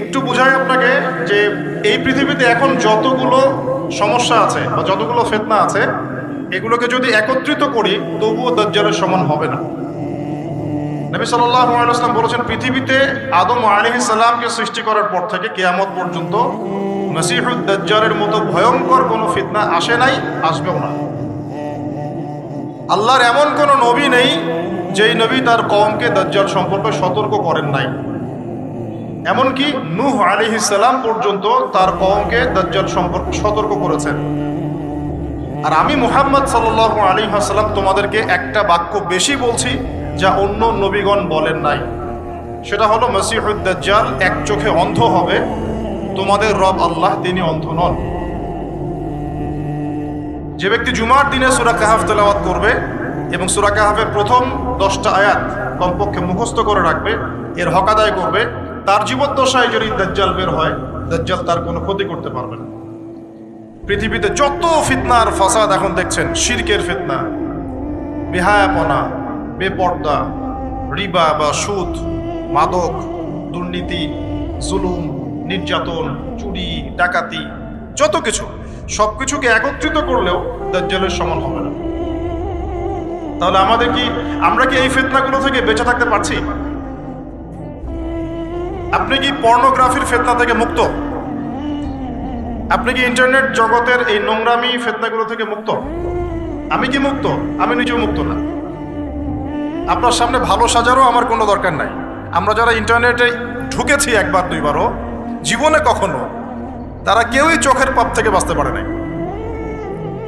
একটু বোঝাই আপনাকে যে এই পৃথিবীতে এখন যতগুলো সমস্যা আছে বা যতগুলো ফেতনা আছে, এগুলোকে যদি একত্রিত করি, তবুও দজ্জালের সমান হবে না। নবী ওয়াসাল্লাম বলেছেন, পৃথিবীতে আদম সালামকে সৃষ্টি করার পর থেকে কিয়ামত পর্যন্ত মসিহুদ দাজ্জালের মতো ভয়ঙ্কর কোনো ফিতনা আসে নাই, আসবেও না। আল্লাহর এমন কোনো নবী নেই, যেই নবী তার কওমকে দাজ্জাল সম্পর্কে সতর্ক করেন নাই। এমনকি নূহ আলাইহিস সালাম পর্যন্ত তার কওমকে দাজ্জাল সম্পর্কে সতর্ক করেছেন। আর আমি মুহাম্মদ সাল্লাল্লাহু আলাইহি ওয়াসাল্লাম তোমাদেরকে একটা বাক্য বেশি বলছি যা অন্য নবীগণ বলেন নাই। সেটা হলো, মসিহুদ দাজ্জাল এক চোখে অন্ধ হবে, তোমাদের রব আল্লাহ তিনি অন্ধ নন। যে ব্যক্তি জুমার দিনে সুরা কাহাফ তেলাওয়াত করবে এবং সুরা কাহাফের প্রথম দশটা আয়াত কমপক্ষে মুখস্থ করে রাখবে, এর হকাদায় করবে তার জীবদ্দশায় যদি দাজ্জাল বের হয়, দাজ্জাল তার কোনো ক্ষতি করতে পারবে না। পৃথিবীতে যত ফিতনা আর ফাসাদ এখন দেখছেন, শিরকের ফিতনা, বেহায়াপনা, বেপর্দা, রিবা বা সুদ, মাদক, দুর্নীতি, জুলুম, নির্যাতন, চুরি, ডাকাতি, যত কিছু সব কিছুকে একত্রিত করলেও দাজ্জালের সমান হবে না। তাহলে আমাদের কি, আমরা কি এই ফেতনাগুলো থেকে বেঁচে থাকতে পারছি? আপনি কি পর্নোগ্রাফির ফেতনা থেকে মুক্ত? আপনি কি ইন্টারনেট জগতের এই নোংরামি ফেতনাগুলো থেকে মুক্ত? আমি কি মুক্ত? আমি নিজেও মুক্ত না। আপনার সামনে ভালো সাজারও আমার কোনো দরকার নাই। আমরা যারা ইন্টারনেটে ঢুকেছি একবার, দুইবারও, জীবনে কখনো, তারা কেউই চোখের পাপ থেকে বাঁচতে পারে নাই।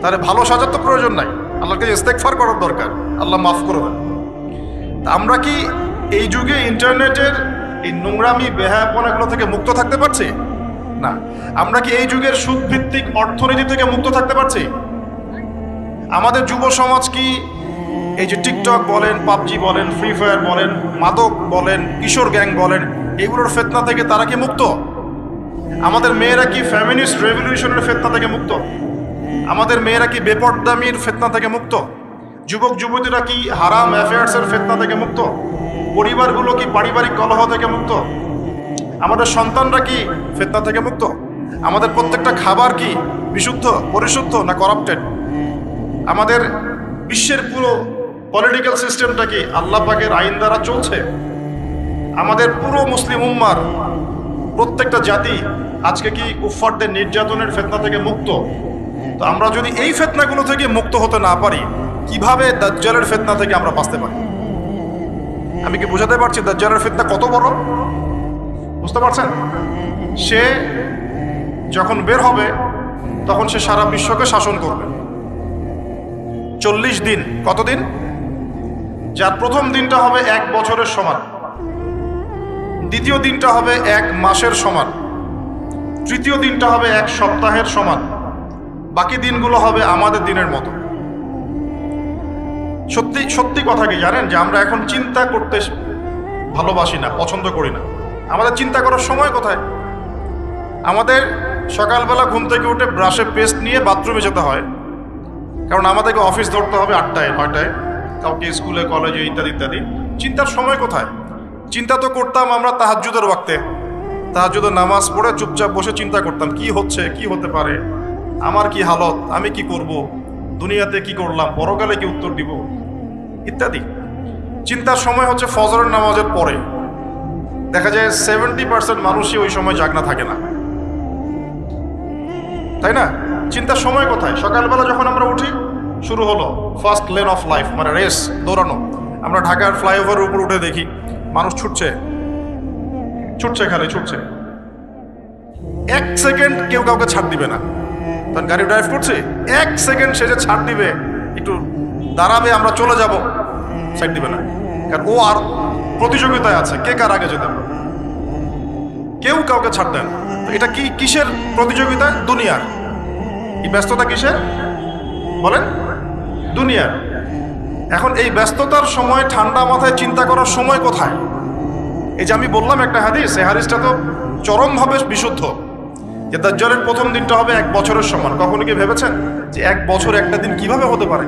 তাহলে ভালো সাজার তো প্রয়োজন নাই। আল্লাহকে ইস্তেকফার করার দরকার। আল্লাহ মাফ করে দেন। আমরা কি এই যুগে ইন্টারনেটের এই নোংরামি, বেহায়াপনাগুলো থেকে মুক্ত থাকতে পারছি? না। আমরা কি এই যুগের সুদভিত্তিক অর্থনীতি থেকে মুক্ত থাকতে পারছি? আমাদের যুব সমাজ কি এই যে টিকটক বলেন, পাবজি বলেন, ফ্রি ফায়ার বলেন, মাদক বলেন, কিশোর গ্যাং বলেন, এগুলোর ফেতনা থেকে তারা কি মুক্ত? আমাদের মেয়েরা কি ফ্যামিনিস্ট রেভলিউশনের ফেতনা থেকে মুক্ত? আমাদের মেয়েরা কি বেপরদামির ফেতনা থেকে মুক্ত? যুবক যুবতীরা কি হারাম অ্যাফেয়ার্সের ফেতনা থেকে মুক্ত? পরিবারগুলো কি পারিবারিক কলহ থেকে মুক্ত? আমাদের সন্তানরা কি ফেতনা থেকে মুক্ত? আমাদের প্রত্যেকটা খাবার কি বিশুদ্ধ, পরিশুদ্ধ না করাপ্টেড আমাদের বিশ্বের পুরো পলিটিক্যাল সিস্টেমটা কি আল্লাহ পাকের আইন দ্বারা চলছে? আমাদের পুরো মুসলিম উম্মার প্রত্যেকটা জাতি আজকে কি কুফফারদের নির্যাতনের ফেতনা থেকে মুক্ত? তো আমরা যদি এই ফেতনাগুলো থেকে মুক্ত হতে না পারি, কীভাবে দাজ্জালের ফেতনা থেকে আমরা বাঁচতে পারি? আমি কি বোঝাতে পারছি দাজ্জালের ফেতনা কত বড়? বুঝতে পারছেন? সে যখন বের হবে, তখন সে সারা বিশ্বকে শাসন করবে। চল্লিশ দিন কতদিন যার প্রথম দিনটা হবে এক বছরের সমান। দ্বিতীয় দিনটা হবে এক মাসের সমান। তৃতীয় দিনটা হবে এক সপ্তাহের সমান। বাকি দিনগুলো হবে আমাদের দিনের মতো। সত্যি সত্যি কথা কি জানেন? যে আমরা এখন চিন্তা করতে ভালোবাসি না, পছন্দ করি না। আমাদের চিন্তা করার সময় কোথায়? আমাদের সকালবেলা ঘুম থেকে উঠে ব্রাশে পেস্ট নিয়ে বাথরুমে যেতে হয়। কারণ আমাদেরকে অফিস ধরতে হবে আটটায়, নয়টায়। কাউকে স্কুলে, কলেজে ইত্যাদি ইত্যাদি। চিন্তার সময় কোথায়? চিন্তা তো করতাম আমরা তাহাজুদের ওয়াক্তে। তাহাজুদের নামাজ পড়ে চুপচাপ বসে চিন্তা করতাম, কি হচ্ছে, কি হতে পারে? আমার কি হালত, আমি কি করব? দুনিয়াতে কি করলাম, পরকালে কি উত্তর দিব? ইত্যাদি। চিন্তার সময় হচ্ছে ফজরের নামাজের পরে। দেখা যায় সেভেন্টি পার্সেন্ট মানুষই ওই সময় জাগনা থাকে না। তাই না? চিন্তার সময় কোথায়? সকালবেলা যখন আমরা উঠি, শুরু হলো ফার্স্ট লেন অফ লাইফ মানে রেস দৌড়ানো। আমরা ঢাকার ফ্লাইওভারের উপর উঠে দেখি, মানুষ ছুটছে। ছুটছে খালি, ছুটছে। এক সেকেন্ড কেউ কাউকে ছাড় দিবে না। তখন গাড়ি ড্রাইভ করছে? এক সেকেন্ড সে যে ছাড় দিবে, একটু দাঁড়াবে, আমরা চলে যাব। সাইড দিবে না। কারণ ও আর প্রতিযোগিতায় আছে। কে কার আগে যেতে কেউ কাউকে ছাড় দেন এটা কি কিসের প্রতিযোগিতা? দুনিয়ার। এই ব্যস্ততা কিসের? বলেন। দুনিয়ার। এখন এই ব্যস্ততার সময়, ঠান্ডা মাথায় চিন্তা করার সময় কোথায়? এই যে আমি বললাম একটা হাদিস, এই হাদিসটা তো চরমভাবে বিশুদ্ধ। যে দাজ্জালের প্রথম দিনটা হবে এক বছরের সমান। কখনো কি ভেবেছেন যে এক বছর একটা দিন কীভাবে হতে পারে?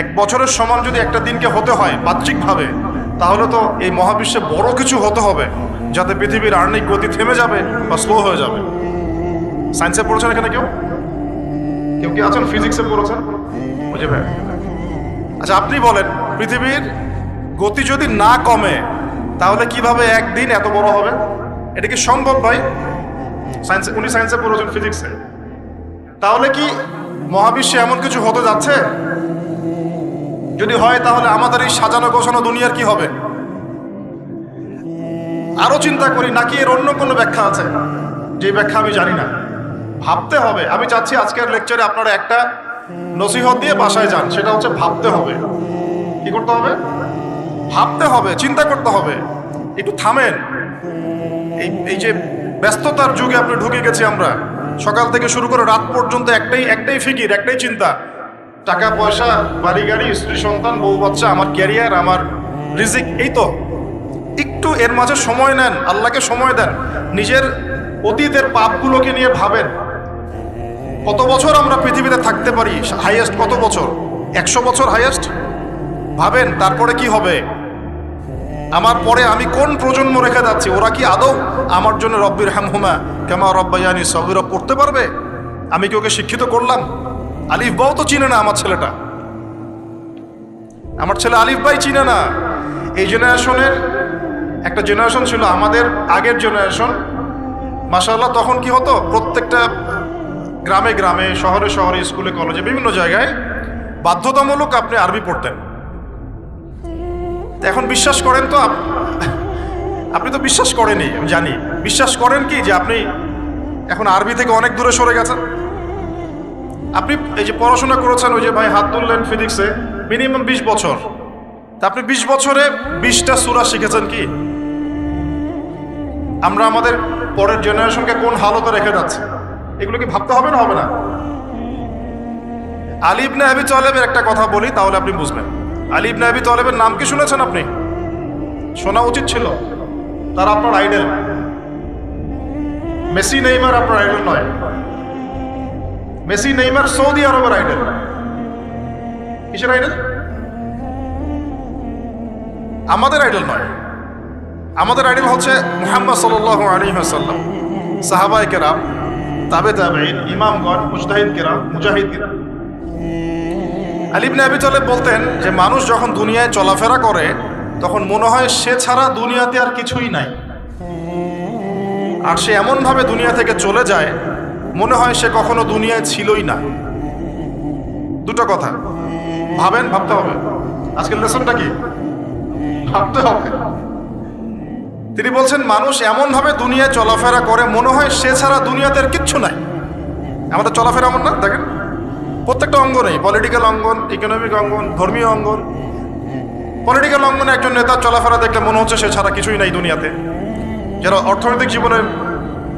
এক বছরের সমান যদি একটা দিনকে হতে হয় বাহ্যিকভাবে, তাহলে তো এই মহাবিশ্বে বড় কিছু হতে হবে, যাতে পৃথিবীর আর্নিক গতি থেমে যাবে বা স্লো হয়ে যাবে। সায়েন্সে পড়েছেন এখানে কেউ? কেউ কি আছেন? ফিজিক্সে পড়েছেন? বুঝে ভাই আচ্ছা আপনি বলেন, পৃথিবীর গতি যদি না কমে, তাহলে কীভাবে একদিন এত বড় হবে? এটা কি সম্ভব ভাই? সায়েন্সে উনি সায়েন্সে পড়েছেন ফিজিক্সে তাহলে কি মহাবিশ্বে এমন কিছু হতে যাচ্ছে? যদি হয় তাহলে আমাদের এই সাজানো গোছানো দুনিয়ার কি হবে? আরও চিন্তা করি, নাকি এর অন্য কোনো ব্যাখ্যা আছে? যে ব্যাখ্যা আমি জানি না। ভাবতে হবে। আমি চাচ্ছি আজকের লেকচারে আপনারা একটা নসিহত দিয়ে বাসায় যান। সেটা হচ্ছে ভাবতে হবে। কি করতে হবে? ভাবতে হবে, চিন্তা করতে হবে। একটু থামেন। এই এই যে ব্যস্ততার যুগে আপনি ঢুকে গেছি আমরা। সকাল থেকে শুরু করে রাত পর্যন্ত একটাই একটাই ফিকির, একটাই চিন্তা। টাকা, পয়সা, বাড়ি, গাড়ি, স্ত্রী, সন্তান, বউ, বাচ্চা, আমার ক্যারিয়ার, আমার রিজিক, এই তো। একটু এর মাঝে সময় নেন, আল্লাহকে সময় দেন। নিজের অতীতের পাপগুলোকে নিয়ে ভাবেন। কত বছর আমরা পৃথিবীতে থাকতে পারি? হাইয়েস্ট কত বছর? একশো বছর হাইয়েস্ট ভাবেন, তারপরে কি হবে? আমার পরে আমি কোন প্রজন্ম রেখে যাচ্ছি? ওরা কি আদৌ আমার জন্য রব্বির হ্যামহুমা কেমা রব্বাইয়ানি সবির করতে পারবে? আমি কি ওকে শিক্ষিত করলাম? আলিফ বাও তো চিনে না আমার ছেলেটা। আমার ছেলে আলিফ ভাই চিনে না। এই জেনারেশনের একটা জেনারেশন ছিল আমাদের আগের জেনারেশন। মাসাল্লাহ তখন কি হতো? প্রত্যেকটা গ্রামে গ্রামে, শহরে শহরে, স্কুলে কলেজে, বিভিন্ন জায়গায় বাধ্যতামূলক আপনি আরবি পড়তেন। তো এখন বিশ্বাস করেন তো আপনি তো বিশ্বাস করেনি আমি জানি। বিশ্বাস করেন কি যে আপনি এখন আরবি থেকে অনেক দূরে সরে গেছেন? আপনি এই যে পড়াশোনা করেছেন, ওই যে ভাই হাত তুললেন ফিজিক্সে, মিনিমাম বিশ বছর। তা আপনি বিশ বছরে বিশটা সুরা শিখেছেন কি? আমরা আমাদের পরের জেনারেশনকে কোন হালতে রেখে যাচ্ছি? এগুলো কি ভাবতে হবে না হবে না? আলিবনে আবি তলেবের একটা কথা বলি, তাহলে আপনি বুঝবেন। আলিবনে আবি তলেবের নাম কি শুনেছেন আপনি? শোনা উচিত ছিল। তার আপনার আইডেল মেসি, নেইমার আপনার আইডেল নয়। মেসি, নেইমার সৌদি আরবের আইডেল কিসের আইডেল আমাদের আইডল নয়। আমাদের আইডল হচ্ছে মুহাম্মদ সাল্লাহ আলী হাসাল্লাম সাহাবাই কেরাম, তাবে তাবেইন ইমামগণ, মুজতাহিদ কেরাম মুজাহিদ কেরাম আলিবনে আবি তালেব বলতেন যে, মানুষ যখন দুনিয়ায় চলাফেরা করে, তখন মনে হয় সে ছাড়া দুনিয়াতে আর কিছুই নাই। আর সে এমনভাবে দুনিয়া থেকে চলে যায়, মনে হয় সে কখনো দুনিয়ায় ছিলই না। দুটো কথা। ভাবেন, ভাবতে হবে। আজকের লেসনটা কি? ভাবতে হবে। তিনি বলছেন, মানুষ এমনভাবে দুনিয়ায় চলাফেরা করে, মনে হয় সে ছাড়া দুনিয়াতে আর কিচ্ছু নাই। আমাদের চলাফেরা এমন না, দেখেন। প্রত্যেকটা অঙ্গনেই পলিটিক্যাল অঙ্গন ইকোনমিক অঙ্গন, ধর্মীয় অঙ্গন। পলিটিক্যাল অঙ্গনে একজন নেতার চলাফেরা দেখলে মনে হচ্ছে সে ছাড়া কিছুই নাই দুনিয়াতে। যারা অর্থনৈতিক জীবনের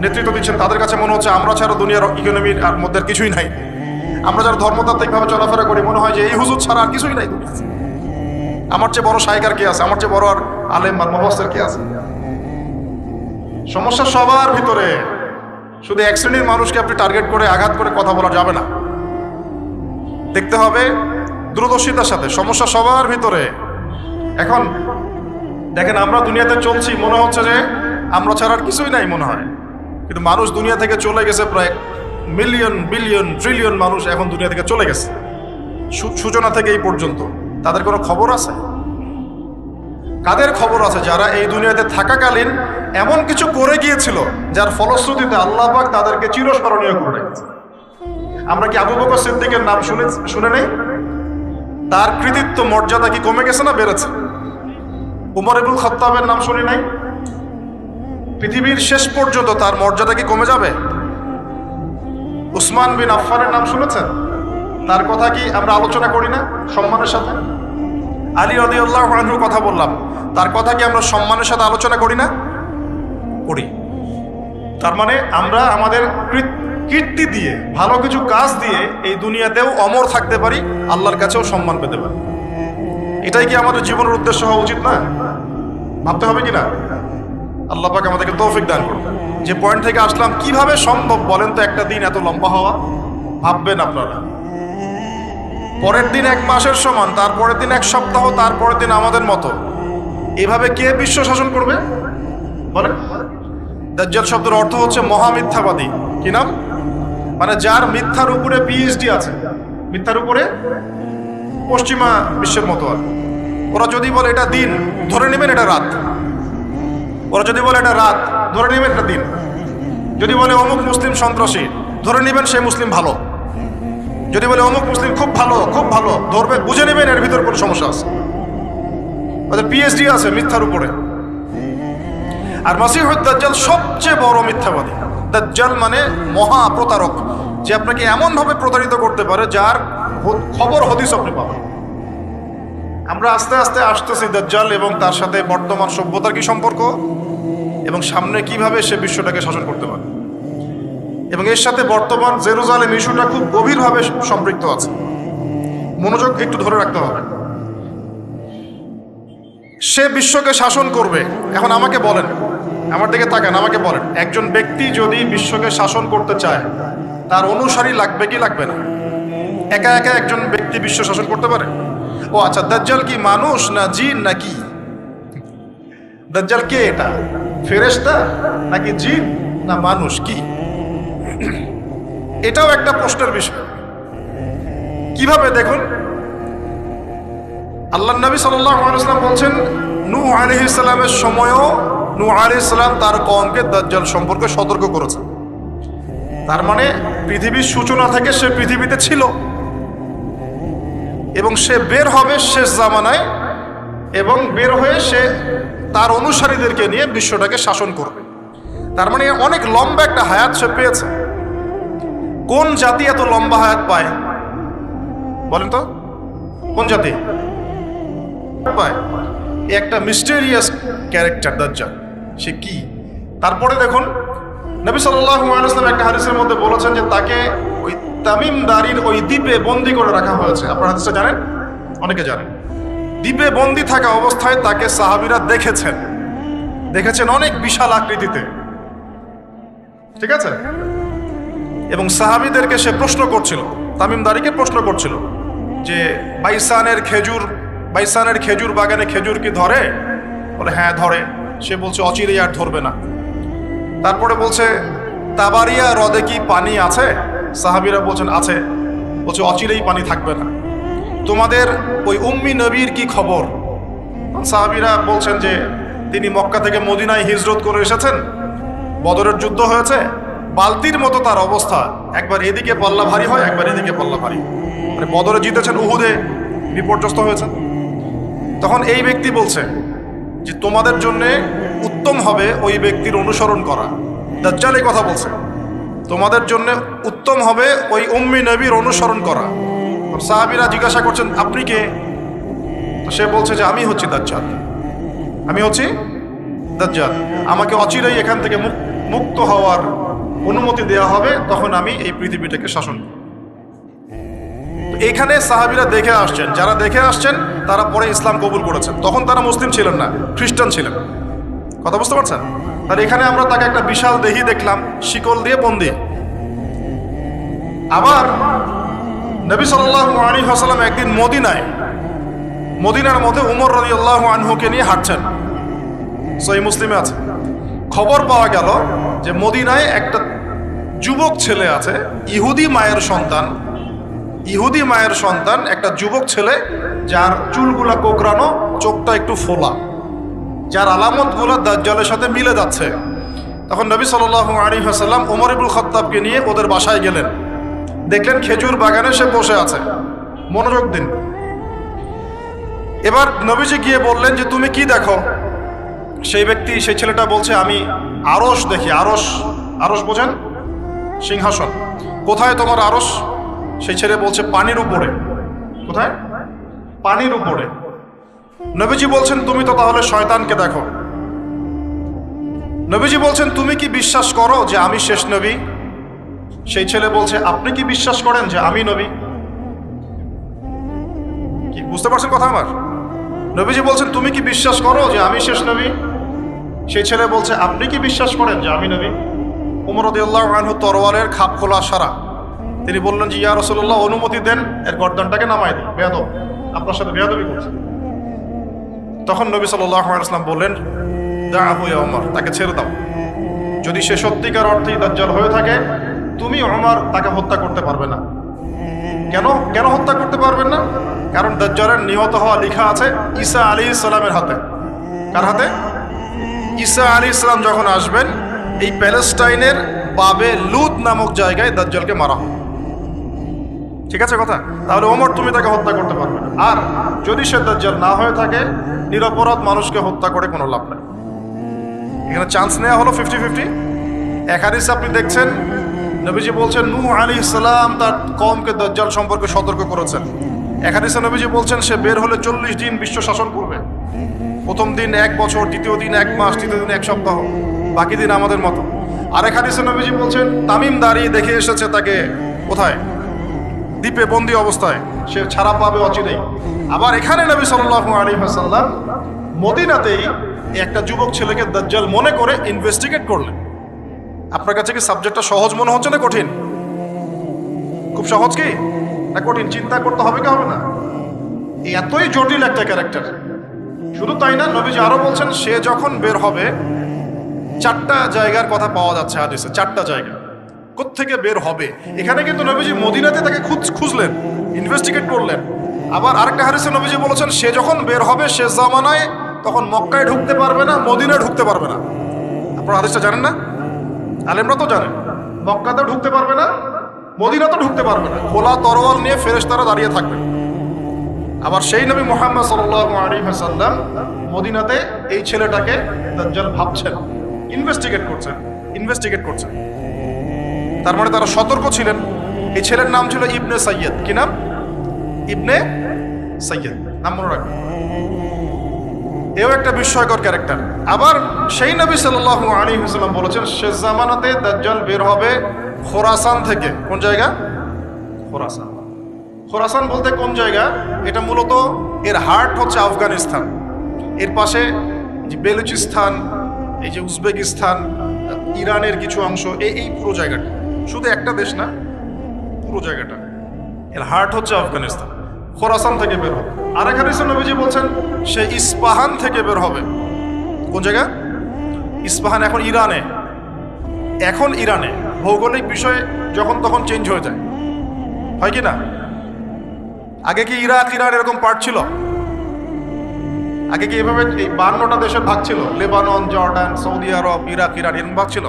নেতৃত্ব দিচ্ছেন, তাদের কাছে মনে হচ্ছে আমরা ছাড়া দুনিয়ার ইকোনমির আর মধ্যে কিছুই নাই। আমরা যারা ধর্মতাত্ত্বিকভাবে চলাফেরা করি, মনে হয় যে এই হুজুর ছাড়া আর কিছুই নাই দুনিয়াতে। আমার চেয়ে বড় সাইকার কে আছে? আমার চেয়ে বড় আর আলেম আর মহস্তের কে আছে? সমস্যা সবার ভিতরে। শুধু এক শ্রেণির মানুষকে আপনি টার্গেট করে, আঘাত করে কথা বলা যাবে না। দেখতে হবে দূরদর্শিতার সাথে, সমস্যা সবার ভিতরে। এখন, দেখেন আমরা দুনিয়াতে চলছি, মনে হচ্ছে যে আমরা ছাড়া আর কিছুই নাই মনে হয়। কিন্তু মানুষ দুনিয়া থেকে চলে গেছে প্রায় মিলিয়ন বিলিয়ন ট্রিলিয়ন মানুষ এখন দুনিয়া থেকে চলে গেছে। সূচনা থেকে এই পর্যন্ত। তাদের কোনো খবর আছে? কাদের খবর আছে? যারা এই দুনিয়াতে থাকাকালীন এমন কিছু করে গিয়েছিল, যার ফলশ্রুতিতে আল্লাহ পাক তাদেরকে চিরস্মরণীয় করে রেখেছে। আমরা কি আবু বকর সিদ্দিকের নাম শুনে শুনে নেই? তার কৃতিত্ব, মর্যাদা কি কমে গেছে না বেড়েছে? উমর ইবুল খত্তাবের নাম শুনি নাই? পৃথিবীর শেষ পর্যন্ত তার মর্যাদা কি কমে যাবে? উসমান বিন আফফানের নাম শুনেছেন? তার কথা কি আমরা আলোচনা করি না সম্মানের সাথে? আলী রদিউল্লাহ আনহুর কথা বললাম, তার কথা কি আমরা সম্মানের সাথে আলোচনা করি না? করি। তার মানে আমরা আমাদের কৃত- কীর্তি দিয়ে, ভালো কিছু কাজ দিয়ে এই দুনিয়াতেও অমর থাকতে পারি, আল্লাহর কাছেও সম্মান পেতে পারি। এটাই কি আমাদের জীবনের উদ্দেশ্য হওয়া উচিত না? ভাবতে হবে কি না? আল্লাহ পাক আমাদেরকে তৌফিক দান করুন। যে পয়েন্ট থেকে আসলাম, কীভাবে সম্ভব বলেন তো, একটা দিন এত লম্বা হওয়া? ভাববেন আপনারা। পরের দিন এক মাসের সমান, তারপরের দিন এক সপ্তাহ, তারপরের দিন আমাদের মতো। এভাবে কে বিশ্ব শাসন করবে? বলেন। দাজ্জাল শব্দের অর্থ হচ্ছে মহামিথ্যাবাদী। কি নাম? মানে যার মিথ্যার উপরে পিএইচডি আছে, মিথ্যার উপরে পশ্চিমা বিশ্বের মতো আর। ওরা যদি বলে এটা দিন, ধরে নেবেন এটা রাত। ওরা যদি বলে এটা রাত, ধরে নেবেন এটা দিন। যদি বলে অমুক মুসলিম সন্ত্রাসী, ধরে নেবেন সে মুসলিম ভালো। যদি বলে অমুক মুসলিম খুব ভালো খুব ভালো, ধরবে, বুঝে নেবেন এর ভিতর কোনো সমস্যা আছে। ওদের পিএইচডি আছে মিথ্যার উপরে। আর মাসিহুদ দাজ্জাল সবচেয়ে বড় মিথ্যাবাদী। দাজ্জাল মানে মহা প্রতারক, যে আপনাকে এমনভাবে প্রতারিত করতে পারে যার খবর, হদিস আপনি পাবেন। আমরা আস্তে আস্তে আসতেছি দাজ্জাল এবং তার সাথে বর্তমান সভ্যতার কি সম্পর্ক এবং সামনে কীভাবে সে বিশ্বটাকে শাসন করতে পারে। এবং এর সাথে বর্তমান জেরুজালেম ইস্যুটা খুব গভীরভাবে সম্পৃক্ত আছে। মনোযোগ একটু ধরে রাখতে হবে। সে বিশ্বকে শাসন করবে, এখন আমাকে বলেন। আমার দিকে তাকান, আমাকে বলেন, একজন ব্যক্তি যদি বিশ্বকে শাসন করতে চায়, তার অনুসারী লাগবে কি লাগবে না? একা একা একজন ব্যক্তি বিশ্ব শাসন করতে পারে? ও আচ্ছা দাজ্জাল কি মানুষ না জিন না কি? দাজ্জাল কে এটা? ফেরেশতা নাকি জিন না মানুষ কি? এটাও একটা প্রশ্নের বিষয়। কীভাবে দেখুন? আল্লাহ নবী সাল্লাম বলছেন নূ আলি ইসলামের সময়ও নূ ইসলাম তার কমকে দাজ্জাল সম্পর্কে সতর্ক করেছেন তার মানে পৃথিবীর সূচনা থেকে সে পৃথিবীতে ছিল। এবং সে বের হবে শেষ জামানায় এবং বের হয়ে সে তার অনুসারীদেরকে নিয়ে বিশ্বটাকে শাসন করবে। তার মানে অনেক লম্বা একটা হায়াত সে পেয়েছে। কোন জাতি এত লম্বা হায়াত পায়? বলেন তো, কোন জাতি? পায়। একটা মিস্টেরিয়াস ক্যারেক্টার দাজ্জাল। সে কি? তারপরে দেখুন, নবী সাল্লাম একটা হাদিসের মধ্যে বলেছেন যে তাকে ওই তামিম তামিমদারির ওই দ্বীপে বন্দি করে রাখা হয়েছে। আপনারা হাদিসটা জানেন? অনেকে জানেন। দ্বীপে বন্দি থাকা অবস্থায় তাকে সাহাবিরা দেখেছেন। দেখেছেন অনেক বিশাল আকৃতিতে। ঠিক আছে? এবং সাহাবিদেরকে সে প্রশ্ন করছিল, তামিম তামিমদারিকে প্রশ্ন করছিল যে, বাইসানের খেজুর বাইসানের খেজুর বাগানে খেজুর কি ধরে? বলে হ্যাঁ ধরে। সে বলছে অচিরে আর ধরবে না। তারপরে বলছে, তাবারিয়া হ্রদে কি পানি আছে? সাহাবিরা বলছেন, আছে। বলছে, অচিরেই পানি থাকবে না। তোমাদের ওই উম্মি নবীর কি খবর? সাহাবিরা বলছেন যে, তিনি মক্কা থেকে মদিনায় হিজরত করে এসেছেন। বদরের যুদ্ধ হয়েছে। বালতির মতো তার অবস্থা। একবার এদিকে পাল্লা ভারী হয়, একবার এদিকে পাল্লা ভারী। মানে বদরে জিতেছেন উহুদে, বিপর্যস্ত হয়েছেন। তখন এই ব্যক্তি বলছে যে তোমাদের জন্য উত্তম হবে ওই ব্যক্তির অনুসরণ করা। দাজ্জাল এই কথা বলছে। তোমাদের জন্য উত্তম হবে ওই উম্মি নবীর অনুসরণ করা। সাহাবিরা জিজ্ঞাসা করছেন, আপনি কে? তো সে বলছে যে, আমি হচ্ছি দাজ্জাল। আমি হচ্ছি দাজ্জাল। আমাকে অচিরেই এখান থেকে মুক- মুক্ত হওয়ার অনুমতি দেওয়া হবে। তখন আমি এই পৃথিবীটাকে শাসন করব। এখানে সাহাবিরা দেখে আসছেন, যারা দেখে আসছেন, তারা পরে ইসলাম কবুল করেছেন। তখন তারা মুসলিম ছিলেন না, খ্রিস্টান ছিলেন। কথা বুঝতে পারছেন? আর এখানে আমরা তাকে একটা বিশাল দেহি দেখলাম, শিকল দিয়ে বন্দি। আবার নবী সাল্লাহ হাসালাম একদিন মদিনায়, মদিনার মধ্যে উমর রদি আল্লাহ আনহুকে নিয়ে হাঁটছেন। সই মুসলিমে আছে। খবর পাওয়া গেল যে মদিনায় একটা যুবক ছেলে আছে, ইহুদি মায়ের সন্তান। ইহুদি মায়ের সন্তান, একটা যুবক ছেলে, যার চুলগুলা কোকড়ানো, চোখটা একটু ফোলা, যার আলামতগুলো দাজ্জালের সাথে মিলে যাচ্ছে। তখন নবী সাল্লাহ আলী হাসাল্লাম উমর ইবুল খত্তাবকে নিয়ে ওদের বাসায় গেলেন। দেখলেন খেজুর বাগানে সে বসে আছে। মনোযোগ দিন। এবার নবীজি গিয়ে বললেন যে, তুমি কি দেখো? সেই ব্যক্তি, সেই ছেলেটা বলছে, আমি আরস দেখি আরস আরস বোঝেন? সিংহাসন। কোথায় তোমার আরস সেই ছেলে বলছে, পানির উপরে। কোথায়? পানির উপরে। নবীজি বলছেন, তুমি তো তাহলে শয়তানকে দেখো। নবীজি বলছেন, তুমি কি বিশ্বাস করো যে আমি শেষ নবী? সেই ছেলে বলছে, আপনি কি বিশ্বাস করেন যে আমি নবী? কি, বুঝতে পারছেন কথা আমার? নবীজি বলছেন, তুমি কি বিশ্বাস করো যে আমি শেষ নবী? সেই ছেলে বলছে, আপনি কি বিশ্বাস করেন যে আমি নবী? উমর রদিউল্লাহ আনহু তরওয়ালের খাপ খোলা সারা। তিনি বললেন যে, ইয়া রসল্লাহ অনুমতি দেন, এর গর্দনটাকে নামাই দিন বেয়াদব, আপনার সাথে বেয়াদবি করছে। তখন নবী সাল্লাম বললেন হয়ে অমর তাকে ছেড়ে দাও। যদি সে সত্যিকার অর্থেই দাজ্জাল হয়ে থাকে, তুমি অমর তাকে হত্যা করতে পারবে না। কেন? কেন হত্যা করতে পারবেন না? কারণ দাজ্জালের নিহত হওয়া লেখা আছে ঈসা আলী ইসলামের হাতে। কার হাতে? ঈসা আলী ইসলাম যখন আসবেন, এই প্যালেস্টাইনের বাবে লুদ নামক জায়গায় দাজ্জালকে মারা হবে। ঠিক আছে কথা? তাহলে ওমর, তুমি তাকে হত্যা করতে পারবে না। আর যদি সে দাজ্জাল না হয়ে থাকে, নিরপরাধ মানুষকে হত্যা করে কোনো লাভ নাই। এখানে চান্স নেওয়া হলো ফিফটি ফিফটি এক হাদিস আপনি দেখছেন, নবীজি বলছেন, নূহ আলী ইসলাম তার কমকে দাজ্জাল সম্পর্কে সতর্ক করেছেন। এক হাদিসে নবীজি বলছেন, সে বের হলে চল্লিশ দিন বিশ্ব শাসন করবে। প্রথম দিন এক বছর দ্বিতীয় দিন এক মাস, তৃতীয় দিন এক সপ্তাহ। বাকি দিন আমাদের মতো। আরেক হাদিসে নবীজি বলছেন তামিম দাঁড়িয়ে দেখে এসেছে তাকে। কোথায়? দ্বীপে বন্দি অবস্থায়। সে ছাড়া পাবে অচিরেই। আবার এখানে নবী সাল্লাল্লাহু আলাইহি ওয়াসাল্লাম মদিনাতেই একটা যুবক ছেলেকে দাজ্জাল মনে করে ইনভেস্টিগেট করলেন। আপনার কাছে কি সাবজেক্টটা সহজ মনে হচ্ছে না কঠিন? খুব সহজ কি? না কঠিন? চিন্তা করতে হবে কি হবে না এতই জটিল একটা ক্যারেক্টার শুধু তাই না, নবীজি আরও বলছেন, সে যখন বের হবে, চারটা জায়গার কথা পাওয়া যাচ্ছে হাদিসে, চারটা জায়গা। থেকে বের হবে? এখানে কিন্তু নবীজি মদিনাতে তাকে খুঁজ খুঁজলেন ইনভেস্টিগেট করলেন। আবার আরেকটা হাদিসে নবীজি বলেছেন, সে যখন বের হবে সে জামানায় তখন মক্কায় ঢুকতে পারবে না, মদিনায় ঢুকতে পারবে না। আপনারা হাদিসটা জানেন না? আলেমরা তো জানেন মক্কাতেও ঢুকতে পারবে না, মদিনাতেও ঢুকতে পারবে না। খোলা তরোয়াল নিয়ে ফেরেশতারা দাঁড়িয়ে থাকবে। আবার সেই নবী মোহাম্মদ ওয়াসাল্লাম মদিনাতে এই ছেলেটাকে দাজ্জাল ভাবছেন ইনভেস্টিগেট করছেন ইনভেস্টিগেট করছেন। তার মানে তারা সতর্ক ছিলেন। এই ছেলের নাম ছিল ইবনে সৈয়দ কি নাম? ইবনে সৈয়দ নাম মনে রাখবেন। এও একটা বিস্ময়কর ক্যারেক্টার। আবার সেই নবী সাল্লাল্লাহু আলাইহি ওয়াসাল্লাম বলেছেন শেষ জামানাতে দাজ্জাল বের হবে খোরাসান থেকে। কোন জায়গা? খোরাসান। খোরাসান বলতে কোন জায়গা? এটা মূলত এর হার্ট হচ্ছে আফগানিস্তান। এর পাশে যে বেলুচিস্তান, এই যে উজবেকিস্তান, ইরানের কিছু অংশ, এই এই পুরো জায়গাটা। শুধু একটা দেশ না, পুরো জায়গাটা। এর হার্ট হচ্ছে আফগানিস্তান। খোরাসান থেকে বের হবে। আর এখানে নবীজি বলছেন, সে ইস্পাহান থেকে বের হবে। কোন জায়গা? ইস্পাহান এখন ইরানে। এখন ইরানে। ভৌগোলিক বিষয়ে যখন তখন চেঞ্জ হয়ে যায়। হয় কি না? আগে কি ইরাক, ইরান এরকম পার্ট ছিল? আগে কি এভাবে এই বান্নটা দেশের ভাগ ছিল? Lebanon, Jordan, Saudi Arabia, Iraq, Iran এরকম ভাগ ছিল?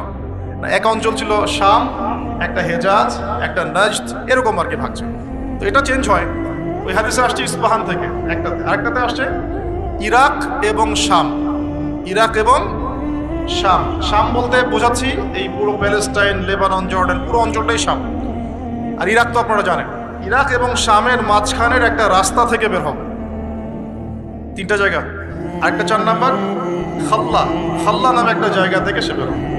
না, এক অঞ্চল ছিল শাম একটা হেজাজ, একটা নাজদ এরকম আর কি ভাগ ছিল তো এটা চেঞ্জ হয়। ওই হাদিসে আসছে ইস্পাহান থেকে। একটাতে, আরেকটাতে আসছে ইরাক এবং শাম। ইরাক এবং শাম। শাম বলতে বোঝাচ্ছি এই পুরো প্যালেস্টাইন, লেবানন, জর্ডান, পুরো অঞ্চলটাই শাম। আর ইরাক তো আপনারা জানেন। ইরাক এবং শামের মাঝখানের একটা রাস্তা থেকে বের হবে। তিনটা জায়গা। আরেকটা চার নাম্বার, খাল্লা। খাল্লা নামে একটা জায়গা থেকে সে বের হবে।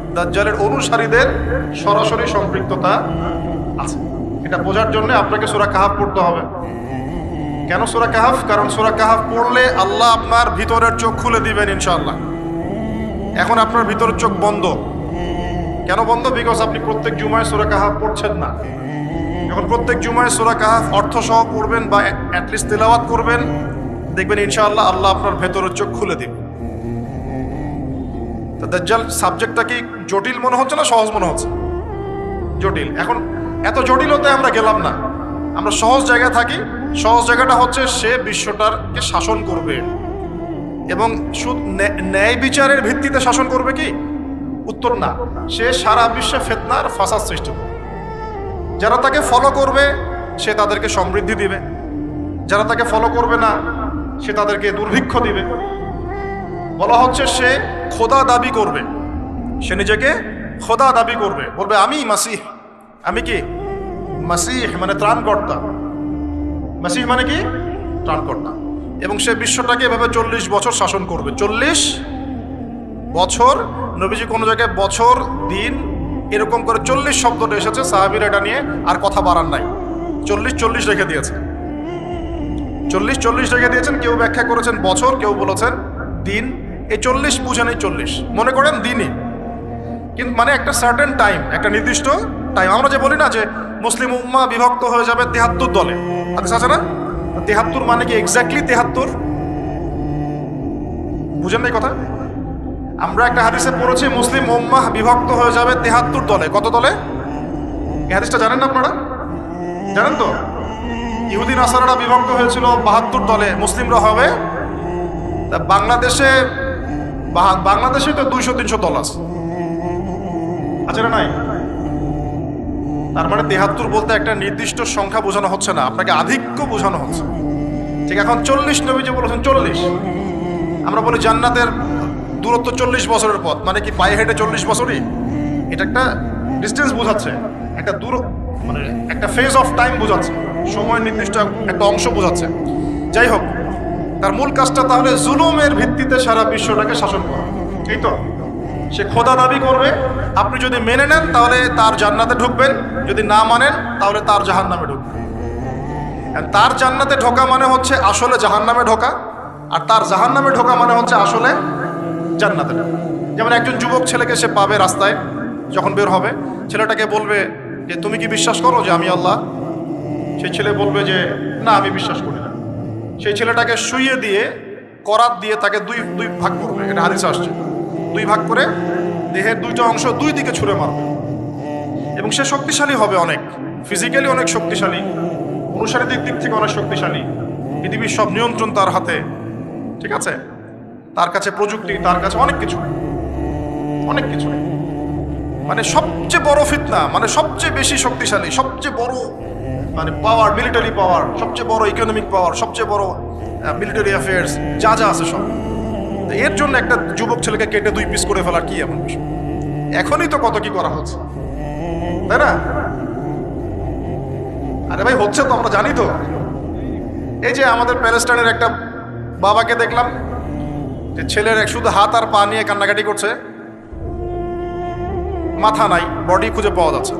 দাজ্জালের অনুসারীদের সরাসরি সম্পৃক্ততা আছে। এটা বোঝার জন্য আপনাকে সুরা কাহাফ পড়তে হবে। কেন সুরা কাহাফ? কারণ সুরা কাহাফ পড়লে আল্লাহ আপনার ভিতরের চোখ খুলে দিবেন ইনশাআল্লাহ। এখন আপনার ভিতরের চোখ বন্ধ। কেন বন্ধ? বিকজ আপনি প্রত্যেক জুমায় সুরা কাহাফ পড়ছেন না। যখন প্রত্যেক জুমায় সুরা কাহাফ অর্থ সহ পড়বেন বা অ্যাটলিস্ট তেলাওয়াত করবেন। দেখবেন ইনশাআল্লাহ আল্লাহ আপনার ভেতরের চোখ খুলে দিবে। তা দাজ্জাল সাবজেক্টটা কি জটিল মনে হচ্ছে না সহজ মনে হচ্ছে? জটিল। এখন এত জটিলতে আমরা গেলাম না। আমরা সহজ জায়গায় থাকি। সহজ জায়গাটা হচ্ছে সে বিশ্বটাকে শাসন করবে। এবং ন্যায়- বিচারের ভিত্তিতে শাসন করবে কি? উত্তর না। সে সারা বিশ্বে ফেতনার ফাসাদ সৃষ্টি করবে। যারা তাকে ফলো করবে, সে তাদেরকে সমৃদ্ধি দিবে। যারা তাকে ফলো করবে না, সে তাদেরকে দুর্ভিক্ষ দিবে। বলা হচ্ছে সে খোদা দাবি করবে। সে নিজেকে খোদা দাবি করবে। বলবে, আমি মাসিহ। আমি কি? মাসিহ মানে ত্রাণকর্তা। মাসিহ মানে কি? ত্রাণকর্তা। এবং সে বিশ্বটাকে এভাবে চল্লিশ বছর শাসন করবে। চল্লিশ বছর, নবীজি কোনো জায়গায় বছর, দিন এরকম করে চল্লিশ শব্দটা এসেছে, সাহাবির এটা নিয়ে আর কথা বাড়ান নাই। চল্লিশ চল্লিশ রেখে দিয়েছে। চল্লিশ চল্লিশ রেখে দিয়েছেন, কেউ ব্যাখ্যা করেছেন বছর, কেউ বলেছেন দিন। এই চল্লিশ বুঝে নেই চল্লিশ। মনে করেন দিনই। কিন্তু মানে একটা সার্টেন টাইম একটা নির্দিষ্ট টাইম আমরা যে বলি না যে মুসলিম উম্মা বিভক্ত হয়ে যাবে তেহাত্তর দলে। আচ্ছা আছে না? তেহাত্তর মানে কি এক্স্যাক্টলি তেহাত্তর? বুঝেন নাই কথা? আমরা একটা হাদিসে পড়েছি, মুসলিম উম্মাহ বিভক্ত হয়ে যাবে তেহাত্তর দলে। কত দলে? এই হাদিসটা জানেন না আপনারা? জানেন তো? ইহুদিন আসারারা বিভক্ত হয়েছিল বাহাত্তর দলে। মুসলিমরা হবে তা বাংলাদেশে বাংলাদেশে তো দুইশো, তিনশো দল আছে। আছে না নাই? তার মানে তেহাত্তর বলতে একটা নির্দিষ্ট সংখ্যা বোঝানো হচ্ছে না, আপনাকে আধিক্য বোঝানো হচ্ছে। ঠিক এখন চল্লিশ নবী যে বলেছেন, চল্লিশ। আমরা বলি জান্নাতের দূরত্ব চল্লিশ বছরের পথ মানে কি পায়ে হেঁটে চল্লিশ বছরই? এটা একটা ডিস্টেন্স বোঝাচ্ছে, একটা দূর মানে একটা ফেজ অফ টাইম বোঝাচ্ছে, সময় নির্দিষ্ট একটা অংশ বোঝাচ্ছে। যাই হোক তার মূল কাজটা তাহলে জুলুমের ভিত্তিতে সারা বিশ্বটাকে শাসন করা। এই তো। সে খোদা দাবি করবে, আপনি যদি মেনে নেন, তাহলে তার জান্নাতে ঢুকবেন। যদি না মানেন, তাহলে তার জাহান নামে ঢুকবেন তার জান্নাতে ঢোকা মানে হচ্ছে আসলে জাহান নামে ঢোকা, আর তার জাহান নামে ঢোকা মানে হচ্ছে আসলে জান্নাতে ঢোকা। যেমন একজন যুবক ছেলেকে সে পাবে রাস্তায়, যখন বের হবে, ছেলেটাকে বলবে যে, তুমি কি বিশ্বাস করো যে আমি আল্লাহ? সেই ছেলে বলবে যে, না, আমি বিশ্বাস করি না। সেই ছেলেটাকে শুইয়ে দিয়ে করাত দিয়ে তাকে দুই দুই ভাগ করবে। এটা হাদিসে আসছে। দুই ভাগ করে দেহের দুইটা অংশ দুই দিকে ছুঁড়ে মারবে। এবং সে শক্তিশালী হবে অনেক। ফিজিক্যালি অনেক শক্তিশালী। অনুসারীদের দিক থেকে অনেক শক্তিশালী। পৃথিবীর সব নিয়ন্ত্রণ তার হাতে। ঠিক আছে? তার কাছে প্রযুক্তি, তার কাছে অনেক কিছু অনেক কিছু মানে সবচেয়ে বড় ফিতনা মানে সবচেয়ে বেশি শক্তিশালী, সবচেয়ে বড় মানে পাওয়ার মিলিটারি পাওয়ার সবচেয়ে বড় ইকোনমিক পাওয়ার সবচেয়ে বড় মিলিটারি অ্যাফেয়ার্স যা যা আছে সব। তো এর জন্য একটা যুবক ছেলেকে কেটে দুই পিস করে ফেলার কি এমন এখনই তো কত কি করা হচ্ছে। তাই না? আরে ভাই, হচ্ছে তো, আমরা জানি তো। এই যে আমাদের প্যালেস্টাইনের একটা বাবাকে দেখলাম, যে ছেলের এক শুধু হাত আর পা নিয়ে কান্নাকাটি করছে। মাথা নাই বডি খুঁজে পাওয়া যাচ্ছে।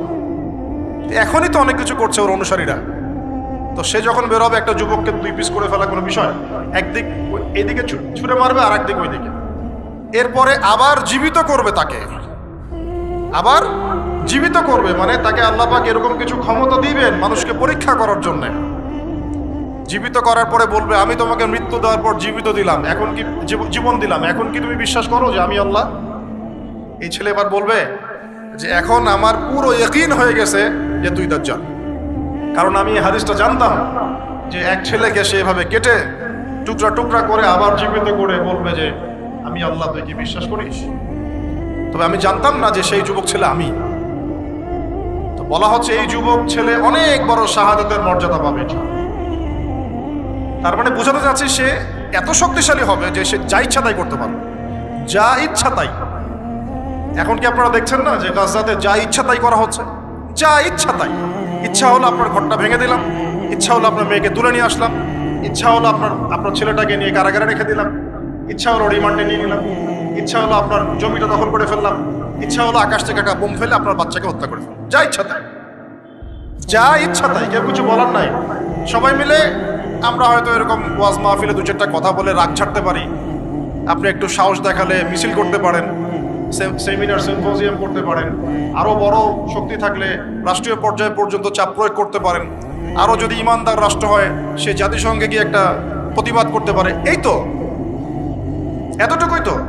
এখনই তো অনেক কিছু করছে ওর অনুসারীরা। তো সে যখন বেরোবে, একটা যুবককে দুই পিস করে ফেলা কোনো বিষয়? একদিক এদিকে ছু- ছুঁড়ে মারবে আর একদিক ওইদিকে। এরপরে আবার জীবিত করবে তাকে। আবার জীবিত করবে মানে তাকে আল্লাপাক এরকম কিছু ক্ষমতা দিবেন মানুষকে পরীক্ষা করার জন্য। জীবিত করার পরে বলবে, আমি তোমাকে মৃত্যু দেওয়ার পর জীবিত দিলাম। এখন কি জীব- জীবন দিলাম। এখন কি তুমি বিশ্বাস করো যে আমি আল্লাহ? এই ছেলে এবার বলবে যে, এখন আমার পুরো ইয়কিন হয়ে গেছে যে তুই দাজ্জাল। কারণ আমি হাদিসটা জানতাম যে এক ছেলেকে সে এভাবে কেটে টুকরা টুকরা করে আবার জীবিত করে বলবে যে, আমি আল্লাহ তুই কি বিশ্বাস করিস? তবে আমি জানতাম না যে সেই যুবক ছেলে আমি। তো বলা হচ্ছে এই যুবক ছেলে অনেক বড় শাহাদাতের মর্যাদা পাবে। তার মানে বোঝাতে যাচ্ছে সে এত শক্তিশালী হবে যে সে যা ইচ্ছা তাই করতে পারবে। যা ইচ্ছা তাই। এখন কি আপনারা দেখছেন না যে গাছাতে যা ইচ্ছা তাই করা হচ্ছে? যা ইচ্ছা তাই। ইচ্ছা হলো আপনার ঘরটা ভেঙে দিলাম। ইচ্ছা হলো আপনার মেয়েকে তুলে নিয়ে আসলাম। ইচ্ছা হলো আপনার আপনার ছেলেটাকে নিয়ে কারাগারে রেখে দিলাম। ইচ্ছা হলো রিমান্ডে নিয়ে নিলাম। ইচ্ছা হলো আপনার জমিটা দখল করে ফেললাম। ইচ্ছা হলো আকাশ থেকে একটা বোম ফেলে আপনার বাচ্চাকে হত্যা করে ফেললাম। যা ইচ্ছা তাই। যা ইচ্ছা তাই, কেউ কিছু বলার নাই। সবাই মিলে আমরা হয়তো এরকম ওয়াজ মাহফিলে দু চারটা কথা বলে রাগ ছাড়তে পারি। আপনি একটু সাহস দেখালে মিছিল করতে পারেন। সেমিনার সিম্পোজিয়াম করতে পারেন। আরও বড় শক্তি থাকলে রাষ্ট্রীয় পর্যায়ে পর্যন্ত চাপ প্রয়োগ করতে পারেন। আরও যদি ইমানদার রাষ্ট্র হয়, সে জাতিসংঘে গিয়ে একটা প্রতিবাদ করতে পারে। এই তো। এতটুকুই তো।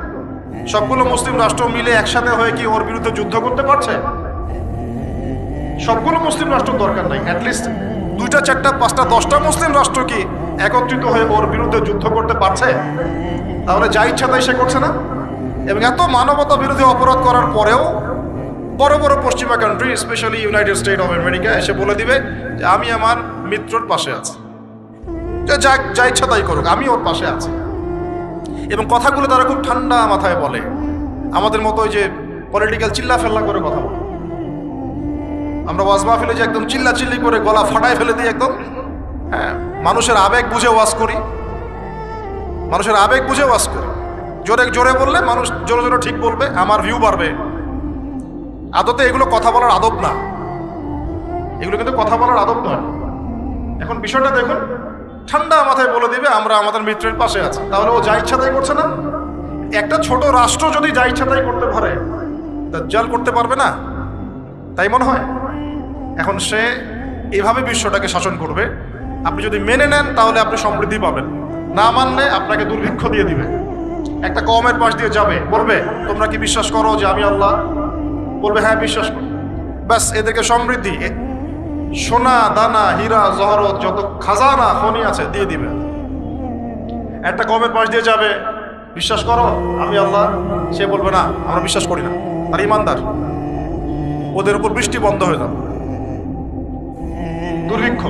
সবগুলো মুসলিম রাষ্ট্র মিলে একসাথে হয়ে কি ওর বিরুদ্ধে যুদ্ধ করতে পারছে? সবগুলো মুসলিম রাষ্ট্র দরকার নাই। অ্যাটলিস্ট দুইটা, চারটা, পাঁচটা, দশটা মুসলিম রাষ্ট্র কি একত্রিত হয়ে ওর বিরুদ্ধে যুদ্ধ করতে পারছে? তাহলে যা ইচ্ছা তাই সে করছে না? এবং এত মানবতা বিরোধী অপরাধ করার পরেও বড় বড় পশ্চিমা country specially United State of America এসে বলে দিবে যে আমি আমার মিত্রর পাশে আছি। যে যা ইচ্ছা তাই করুক, আমি ওর পাশে আছি। এবং কথাগুলো তারা খুব ঠান্ডা মাথায় বলে। আমাদের মতো ওই যে পলিটিক্যাল চিল্লা ফেল্লা করে কথা বলে। আমরা ওয়াজ মাহফিলে যে একদম চিল্লা চিল্লি করে গলা ফাটায় ফেলে দিই একদম হ্যাঁ মানুষের আবেগ বুঝে ওয়াজ করি। মানুষের আবেগ বুঝে ওয়াজ করি। জোরে জোরে বললে মানুষ জোরে জোরে ঠিক বলবে, আমার ভিউ বাড়বে। আদতে এগুলো কথা বলার আদব না। এগুলো কিন্তু কথা বলার আদব নয়। এখন বিষয়টা দেখুন, ঠান্ডা মাথায় বলে দিবে, আমরা আমাদের মিত্রের পাশে আছি। তাহলে ও যা ইচ্ছা তাই করছে না? একটা ছোট রাষ্ট্র যদি যা ইচ্ছা তাই করতে পারে, দাজ্জাল করতে পারবে না? তাই মনে হয়? এখন সে এভাবে বিশ্বটাকে শাসন করবে। আপনি যদি মেনে নেন, তাহলে আপনি সমৃদ্ধি পাবেন। না মানলে আপনাকে দুর্ভিক্ষ দিয়ে দিবে। একটা কমের পাশ দিয়ে যাবে। বলবে, তোমরা কি বিশ্বাস করো যে আমি আল্লাহ? বলবে হ্যাঁ বিশ্বাস করি। ব্যাস, এদেরকে সমৃদ্ধি সোনা, দানা, হীরা, জহরত, যত খাজানা, খনি আছে, দিয়ে দিবে। একটা কমের পাশ দিয়ে যাবে। বিশ্বাস করো, আমি আল্লাহ? সে বলবে, না, আমরা বিশ্বাস করি না। আর ইমানদার, ওদের উপর বৃষ্টি বন্ধ হয়ে যাবে। দুর্ভিক্ষ।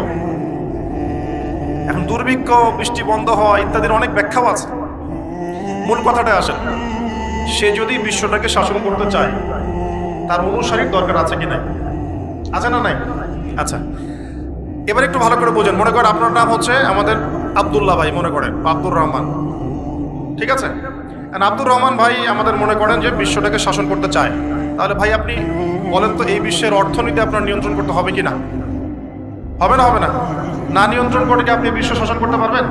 এখন দুর্ভিক্ষ, বৃষ্টি বন্ধ হওয়া ইত্যাদির অনেক ব্যাখ্যাও আছে। মূল কথাটা আসেন সে যদি বিশ্বটাকে শাসন করতে চায়, তার অনুসারীর দরকার আছে কি নাই? আছে না নাই? আচ্ছা এবার একটু ভালো করে বোঝেন। মনে করেন আপনার নাম হচ্ছে আমাদের আব্দুল্লাহ ভাই, মনে করেন আব্দুর রহমান। ঠিক আছে? আব্দুর রহমান ভাই আমাদের মনে করেন যে বিশ্বটাকে শাসন করতে চায়। তাহলে ভাই আপনি বলেন তো, এই বিশ্বের অর্থনীতি আপনার নিয়ন্ত্রণ করতে হবে কি না হবে না হবে না? না নিয়ন্ত্রণ করে কি আপনি বিশ্ব শাসন করতে পারবেন?